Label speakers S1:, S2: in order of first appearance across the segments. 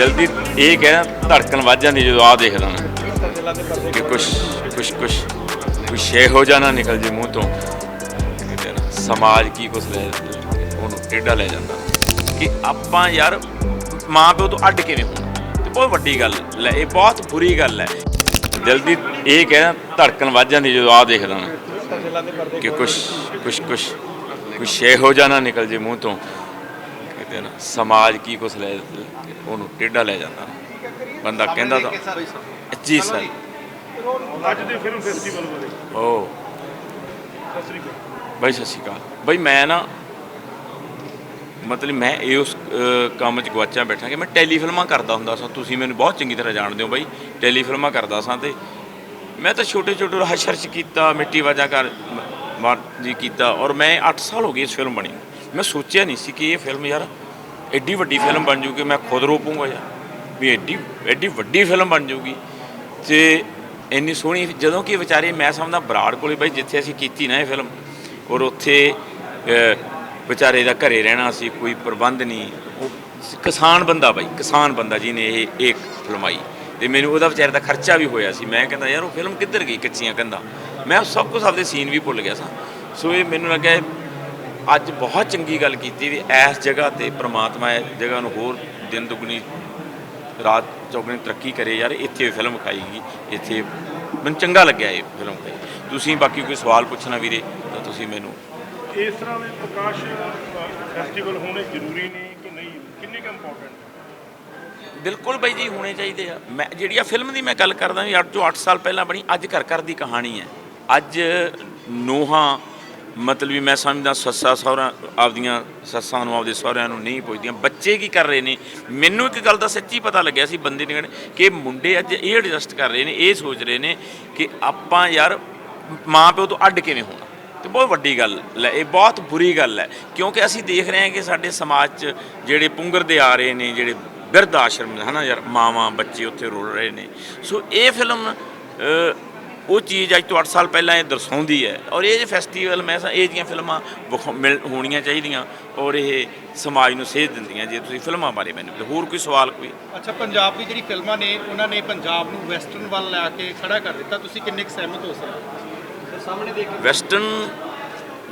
S1: ਦਿਲ ਦੀ ਇਹ ਕਹਿਣਾ ਧੜਕਣ ਵੱਜ ਜਾਂਦੀ ਜਦੋਂ ਆ ਦੇਖਦਾ ਨਾ ਕਿ ਕੁਛ ਕੁਛ ਕੁਛ ਕੋਈ ਸ਼ੇ ਹੋ ਜਾਣਾ ਨਿਕਲ ਜੇ ਮੂੰਹ ਤੋਂ। ਨਾ ਸਮਾਜ ਕੀ ਕੁਛ ਲੈ ਉਹਨੂੰ ਟੇਢਾ ਲੈ ਜਾਂਦਾ। ਕਿ ਆਪਾਂ ਯਾਰ ਮਾਂ ਪਿਓ ਤੋਂ ਅੱਡ ਕਿਵੇਂ ਹੋਣਾ? ਤੇ ਬਹੁਤ ਵੱਡੀ ਗੱਲ ਲੈ, ਇਹ ਬਹੁਤ ਬੁਰੀ ਗੱਲ ਹੈ। ਦਿਲ ਦੀ ਇਹ ਕਹਿਣਾ ਧੜਕਣ ਵੱਜ ਜਾਂਦੀ ਜਦੋਂ ਆ ਦੇਖਦਾ ਨਾ ਕਿ ਕੁਛ ਕੁਛ ਕੁਛ ਕੋਈ ਸ਼ੇ ਹੋ ਜਾਣਾ ਨਿਕਲ ਜੇ ਮੂੰਹ ਤੋਂ। ਨਾ ਸਮਾਜ ਕੀ ਕੁਛ ਲੈ ਉਹਨੂੰ ਟੇਢਾ ਲੈ ਜਾਂਦਾ। ਬੰਦਾ ਕਹਿੰਦਾ ਤਾਂ ਜੀ ਸਰ।
S2: ਅੱਜ ਦੇ ਫਿਲਮ ਫੈਸਟੀਵਲ ਬਾਰੇ।
S1: ਓ।
S2: ਸਤਿ ਸ੍ਰੀ ਅਕਾਲ
S1: ਬਾਈ ਸਤਿ ਸ਼੍ਰੀ ਅਕਾਲ। ਬਾਈ ਮੈਂ ਨਾ ਮਤਲਬ ਮੈਂ ਇਹ ਉਸ ਕੰਮ 'ਚ ਗਵਾਚਾ ਬੈਠਾ ਕਿ ਮੈਂ ਟੈਲੀ ਫਿਲਮਾਂ ਕਰਦਾ ਹੁੰਦਾ ਸਾਂ। ਤੁਸੀਂ ਮੈਨੂੰ ਬਹੁਤ ਚੰਗੀ ਤਰ੍ਹਾਂ ਜਾਣਦੇ ਹੋ ਬਾਈ। ਟੈਲੀ ਫਿਲਮਾਂ ਕਰਦਾ ਸਾਂ ਤੇ ਮੈਂ ਤਾਂ ਛੋਟੇ ਛੋਟੇ ਹਸ਼ਰਚ ਕੀਤਾ ਮਿੱਟੀ ਵਾਜਾ ਕਰ ਮਾਰ ਜੀ ਕੀਤਾ। ਔਰ ਮੈਂ 8 ਸਾਲ ਹੋ ਗਏ ਇਸ ਫਿਲਮ ਬਣੀ ਮੈਂ ਸੋਚਿਆ ਨਹੀਂ ਸੀ ਕਿ ਇਹ ਫਿਲਮ ਯਾਰ ਐਡੀ ਵੱਡੀ ਫਿਲਮ ਬਣ ਜੂਗੀ, ਮੈਂ ਖੁਦ ਰੋਪੂੰਗਾ ਯਾਰ। ਵੀ ਐਡੀ ਐਡੀ ਵੱਡੀ ਫਿਲਮ ਬਣ ਜੂਗੀ। ਤੇ ਇੰਨੀ ਸੋਹਣੀ, ਜਦੋਂ ਕਿ ਵਿਚਾਰੇ, ਮੈਂ ਸਮਝਦਾ ਬਰਾੜ ਕੋਲੇ ਬਾਈ ਜਿੱਥੇ ਅਸੀਂ ਕੀਤੀ ਨਾ ਇਹ ਫਿਲਮ ਔਰ ਉੱਥੇ ਵਿਚਾਰੇ ਦਾ ਘਰੇ ਰਹਿਣਾ ਸੀ, ਕੋਈ ਪ੍ਰਬੰਧ ਨਹੀਂ। ਉਹ ਕਿਸਾਨ ਬੰਦਾ ਬਾਈ, ਕਿਸਾਨ ਬੰਦਾ ਜੀ ਨੇ ਇਹ ਇੱਕ ਫਿਲਮਾਈ ਤੇ ਮੈਨੂੰ ਉਹਦਾ ਵਿਚਾਰੇ ਦਾ ਖਰਚਾ ਵੀ ਹੋਇਆ ਸੀ। ਮੈਂ ਕਹਿੰਦਾ, ਯਾਰ, ਉਹ ਫਿਲਮ ਕਿੱਧਰ ਗਈ ਕੱਚੀਆਂ ਕੰਧਾਂ? ਮੈਂ ਸਭ ਕੁਝ ਆਪਦੇ ਸੀਨ ਵੀ ਭੁੱਲ ਗਿਆ ਸਾਂ। ਸੋ ਇਹ ਮੈਨੂੰ ਲੱਗਿਆ ਅੱਜ ਬਹੁਤ ਚੰਗੀ ਗੱਲ ਕੀਤੀ ਵੀ ਇਸ ਜਗ੍ਹਾ ਤੇ ਪ੍ਰਮਾਤਮਾ ਇਸ ਜਗ੍ਹਾ ਨੂੰ ਹੋਰ ਦਿਨ ਦੁਗਣੀ ਰਾਤ ਚੌਗਣੀ ਤਰੱਕੀ ਕਰੇ ਯਾਰ ਇੱਥੇ ਫਿਲਮ ਖਾਈਗੀ ਇੱਥੇ ਮੈਨੂੰ ਚੰਗਾ ਲੱਗਿਆ ਇਹ ਫਿਲਮ ਖਾਈ। ਤੁਸੀਂ ਬਾਕੀ ਕੋਈ ਸਵਾਲ ਪੁੱਛਣਾ ਵੀਰੇ ਤਾਂ ਤੁਸੀਂ ਮੈਨੂੰ
S2: ਇਸ ਤਰ੍ਹਾਂ ਦੇ ਪ੍ਰਕਾਸ਼ ਫੈਸਟੀਵਲ ਹੋਣੇ ਜ਼ਰੂਰੀ ਨੇ ਕਿ ਨਹੀਂ? ਕਿੰਨੇ ਕੁ ਇੰਪੋਰਟੈਂਟ
S1: ਬਿਲਕੁਲ ਬਾਈ ਜੀ ਹੋਣੇ ਚਾਹੀਦੇ ਆ। ਮੈਂ ਜਿਹੜੀ ਆ ਫਿਲਮ ਦੀ ਮੈਂ ਗੱਲ ਕਰਦਾ ਵੀ 8 ਤੋਂ 8 ਸਾਲ ਪਹਿਲਾਂ ਬਣੀ ਅੱਜ ਘਰ ਘਰ ਦੀ ਕਹਾਣੀ ਹੈ। ਅੱਜ ਨੂਹਾਂ ਮਤਲਬ ਵੀ ਮੈਂ ਸਮਝਦਾ ਸੱਸਾ ਸਹੁਰਾ ਆਪਦੀਆਂ ਸੱਸਾਂ ਨੂੰ ਆਪਦੇ ਸਹੁਰਿਆਂ ਨੂੰ ਨਹੀਂ ਪੁੱਛਦੀਆਂ। ਬੱਚੇ ਕੀ ਕਰ ਰਹੇ ਨੇ? ਮੈਨੂੰ ਇੱਕ ਗੱਲ ਦਾ ਸੱਚੀ ਪਤਾ ਲੱਗਿਆ ਸੀ ਬੰਦੇ ਨੇ ਕਿ ਮੁੰਡੇ ਅੱਜ ਇਹ ਐਡਜਸਟ ਕਰ ਰਹੇ ਨੇ ਇਹ ਸੋਚ ਰਹੇ ਨੇ ਕਿ ਆਪਾਂ ਯਾਰ ਮਾਂ ਪਿਓ ਤੋਂ ਅੱਡ ਕਿਵੇਂ ਹੋਣਾ? ਤੇ ਬਹੁਤ ਵੱਡੀ ਗੱਲ ਹੈ ਇਹ ਬਹੁਤ ਬੁਰੀ ਗੱਲ ਹੈ। ਕਿਉਂਕਿ ਅਸੀਂ ਦੇਖ ਰਹੇ ਹਾਂ ਕਿ ਸਾਡੇ ਸਮਾਜ 'ਚ ਜਿਹੜੇ ਪੁੰਗਰਦੇ ਆ ਰਹੇ ਨੇ ਜਿਹੜੇ ਬਿਰਧ ਆਸ਼ਰਮ ਨੇ, ਹਨਾ ਯਾਰ ਮਾਵਾਂ ਬੱਚੇ ਉੱਥੇ ਰੁਲ ਰਹੇ ਨੇ। ਸੋ ਇਹ ਫਿਲਮ ਉਹ ਚੀਜ਼ ਅੱਜ ਤੋਂ 8 ਸਾਲ ਪਹਿਲਾਂ ਇਹ ਦਰਸਾਉਂਦੀ ਹੈ। ਔਰ ਇਹ ਜੇ ਫੈਸਟੀਵਲ ਮੈਂ ਸਾ ਇਹ ਜੀਆਂ ਫਿਲਮਾਂ ਵਿਖਾ- ਮਿਲ ਹੋਣੀਆਂ ਚਾਹੀਦੀਆਂ ਔਰ ਇਹ ਸਮਾਜ ਨੂੰ ਸੇਧ ਦਿੰਦੀਆਂ ਜੇ ਤੁਸੀਂ ਫਿਲਮਾਂ ਬਾਰੇ ਮੈਨੂੰ ਹੋਰ ਕੋਈ ਸਵਾਲ ਕੋਈ?
S3: ਅੱਛਾ ਪੰਜਾਬ ਦੀ ਜਿਹੜੀ ਫਿਲਮਾਂ ਨੇ ਉਹਨਾਂ ਨੇ ਪੰਜਾਬ ਨੂੰ ਵੈਸਟਰਨ ਵੱਲ ਲੈ ਕੇ ਖੜਾ ਕਰ ਦਿੱਤਾ। ਤੁਸੀਂ ਕਿੰਨੇ ਕੁ ਸਹਿਮਤ ਹੋ ਸਕਦੇ ਸਾਹਮਣੇ ਦੇਖ
S1: ਵੈਸਟਰਨ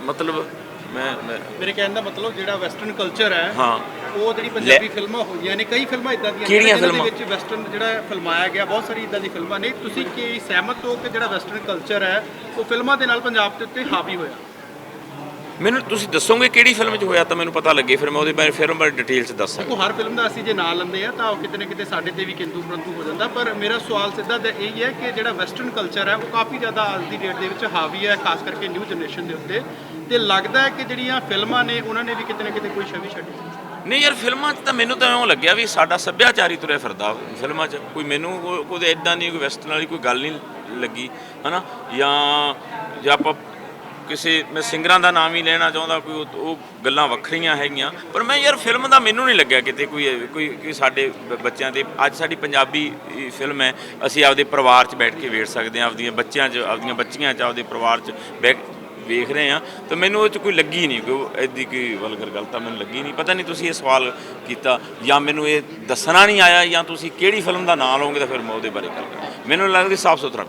S1: ਮਤਲਬ ਮੈਂ ਮੈਂ
S3: ਮੇਰੇ ਕਹਿਣ ਦਾ ਮਤਲਬ ਜਿਹੜਾ ਵੈਸਟਰਨ ਕਲਚਰ ਹੈ
S1: ਹਾਂ।
S3: ਉਹ ਜਿਹੜੀ ਪੰਜਾਬੀ ਫਿਲਮਾਂ ਹੋਈਆਂ ਨੇ ਕਈ ਫਿਲਮਾਂ ਇਦਾਂ ਦੀਆਂ
S1: ਕਿਹੜੀਆਂ
S3: ਜਿਹਨਾਂ
S1: ਫਿਲਮਾਂ?
S3: ਦੇ ਵਿੱਚ ਵੈਸਟਰਨ ਜਿਹੜਾ ਫਿਲਮਾਇਆ ਗਿਆ ਬਹੁਤ ਸਾਰੀ ਇਦਾਂ ਦੀ ਫਿਲਮਾਂ ਨੇ। ਤੁਸੀਂ ਕੀ ਸਹਿਮਤ ਹੋ ਕਿ ਜਿਹੜਾ ਵੈਸਟਰਨ ਕਲਚਰ ਹੈ ਉਹ ਫਿਲਮਾਂ ਦੇ ਨਾਲ ਪੰਜਾਬ ਦੇ ਉੱਤੇ ਹਾਵੀ ਹੋਇਆ?
S1: ਮੈਨੂੰ ਤੁਸੀਂ ਦੱਸੋਗੇ ਕਿਹੜੀ ਫਿਲਮ 'ਚ ਹੋਇਆ ਤਾਂ ਮੈਨੂੰ ਪਤਾ ਲੱਗੇ ਫਿਰ ਮੈਂ ਉਹਦੇ ਬਾਰੇ ਫਿਲਮ ਬਾਰੇ ਡਿਟੇਲ 'ਚ ਦੱਸ ਸਕਦਾ
S3: ਦੇਖੋ ਹਰ ਫਿਲਮ ਦਾ ਅਸੀਂ ਜੇ ਨਾਂ ਲੈਂਦੇ ਆ ਤਾਂ ਉਹ ਕਿਤੇ ਨਾ ਕਿਤੇ ਸਾਡੇ ਤੇ ਵੀ ਕਿੰਤੂ ਪਰੰਤੂ ਹੋ ਜਾਂਦਾ ਪਰ ਮੇਰਾ ਸਵਾਲ ਸਿੱਧਾ ਤਾਂ ਇਹ ਹੀ ਹੈ ਕਿ ਜਿਹੜਾ ਵੈਸਟਰਨ ਕਲਚਰ ਹੈ ਉਹ ਕਾਫੀ ਜ਼ਿਆਦਾ ਅੱਜ ਦੀ ਡੇਟ ਦੇ ਵਿੱਚ ਹਾਵੀ ਹੈ ਖਾਸ ਕਰਕੇ ਨਿਊ ਜਨਰੇਸ਼ਨ ਦੇ ਉੱਤੇ। ਤੇ ਲੱਗਦਾ ਹੈ ਕਿ ਜਿਹੜੀਆਂ ਫਿਲਮਾਂ ਨੇ ਉਹਨਾਂ ਨੇ ਵੀ ਕਿਤੇ ਨਾ ਕਿਤੇ ਕੋਈ ਛਵੀ ਛੱਡੀ
S1: ਨਹੀਂ ਯਾਰ ਫਿਲਮਾਂ 'ਚ ਤਾਂ ਮੈਨੂੰ ਤਾਂ ਇਉਂ ਲੱਗਿਆ ਵੀ ਸਾਡਾ ਸੱਭਿਆਚਾਰ ਹੀ ਤੁਰਿਆ ਫਿਰਦਾ ਫਿਲਮਾਂ 'ਚ। ਕੋਈ ਮੈਨੂੰ ਕੋਈ ਇਦਾਂ ਨਹੀਂ ਕੋਈ ਵੈਸਟਰਨ ਵਾਲੀ ਕੋਈ ਗੱਲ ਨਹੀਂ ਲੱਗੀ ਹਨਾ? ਜਾਂ ਜਾਂ ਆਪਾਂ ਕਿਸੇ ਮੈਂ ਸਿੰਗਰਾਂ ਦਾ ਨਾਮ ਹੀ ਲੈਣਾ ਚਾਹੁੰਦਾ ਕੋਈ ਉਹ- ਉਹ ਗੱਲਾਂ ਵੱਖਰੀਆਂ ਹੈਗੀਆਂ। ਪਰ ਮੈਂ ਯਾਰ ਫਿਲਮ ਦਾ ਮੈਨੂੰ ਨਹੀਂ ਲੱਗਿਆ ਕਿਤੇ ਕੋਈ ਕੋਈ ਕੋਈ ਸਾਡੇ ਬ- ਬੱਚਿਆਂ ਦੇ ਅੱਜ ਸਾਡੀ ਪੰਜਾਬੀ ਅ, ਫਿਲਮ ਹੈ ਅਸੀਂ ਆਪਦੇ ਪਰਿਵਾਰ 'ਚ ਬੈਠ ਕੇ ਵੇਖ ਸਕਦੇ ਹਾਂ ਆਪਦੀਆਂ ਬੱਚਿਆਂ 'ਚ ਆਪਦੀਆਂ ਬੱਚੀਆਂ 'ਚ ਆਪਦੇ ਪਰਿਵਾਰ 'ਚ ਬੈਠ ਵੇਖ ਰਹੇ ਹਾਂ। ਤਾਂ ਮੈਨੂੰ ਉਹ ਚ ਕੋਈ ਲੱਗੀ ਨਹੀਂ ਕੋਈ ਐਦੀ ਕੋਈ ਵਲਗਰ ਗੱਲ ਤਾਂ ਮੈਨੂੰ ਲੱਗੀ ਨਹੀਂ। ਪਤਾ ਨਹੀਂ ਤੁਸੀਂ ਇਹ ਸਵਾਲ ਕੀਤਾ ਜਾਂ ਮੈਨੂੰ ਇਹ ਦੱਸਣਾ ਨਹੀਂ ਆਇਆ ਜਾਂ ਤੁਸੀਂ ਕਿਹੜੀ ਫਿਲਮ ਦਾ ਨਾਮ ਲਓਗੇ ਤਾਂ ਫਿਰ ਮੈਂ ਉਹਦੇ ਬਾਰੇ ਗੱਲ ਕਰਾਂ। ਮੈਨੂੰ ਲੱਗਦਾ ਸਾਫ਼ ਸੁਥਰਾ